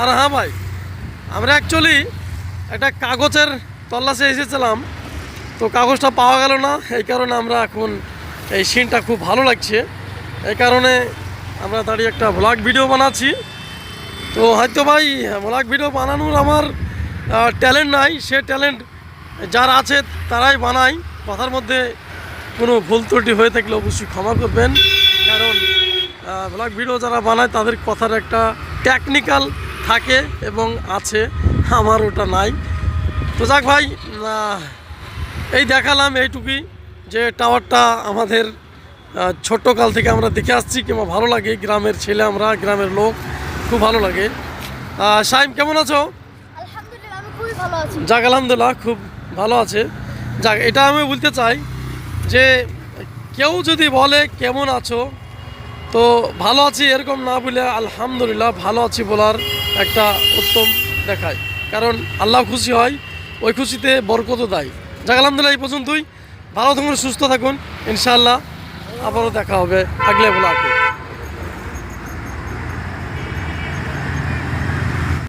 আর হ্যাঁ ভাই, আমরা অ্যাকচুয়ালি একটা কাগজের তল্লাশে এসেছিলাম। তো কাগজটা পাওয়া গেল না, এই কারণে আমরা এখন এই সিনটা খুব ভালো লাগছে। এই কারণে আমরা দাঁড়িয়ে একটা ব্লগ ভিডিও বানাচ্ছি। তো হয়তো ভাই ব্লগ ভিডিও বানানোর আমার ট্যালেন্ট নাই, সে ট্যালেন্ট যার আছে তারাই বানায়। কথার মধ্যে কোনো ভুল ত্রুটি হয়ে থাকলে অবশ্যই ক্ষমা করবেন। কারণ ব্লগ ভিডিও যারা বানায় তাদের কথার একটা টেকনিক্যাল থাকে এবং আছে আমার ওটা নাই। তো যাক ভাই এই দেখালাম এইটুকুই যে টাওয়ারটা আমাদের আহ, ছোট্ট কাল থেকে আমরা দেখে আসছি কিংবা ভালো লাগে। গ্রামের ছেলে আমরা গ্রামের লোক খুব ভালো লাগে। সাইম কেমন আছি? যাক আলহামদুলিল্লাহ খুব ভালো আছে। যাক এটা আমি বলতে চাই যে কেউ যদি বলে কেমন আছো তো ভালো আছি এরকম না বলে আলহামদুলিল্লাহ ভালো আছি বলার একটা উত্তম দেখায়। কারণ আল্লাহ খুশি হয়, ওই খুশিতে বরকতও দেয়। যাক, আলহামদুলিল্লাহ, এই পর্যন্তই। ভালো থাকুন, সুস্থ থাকুন। ইনশাআল্লাহ, আবারও দেখা হবে। আগলে বলা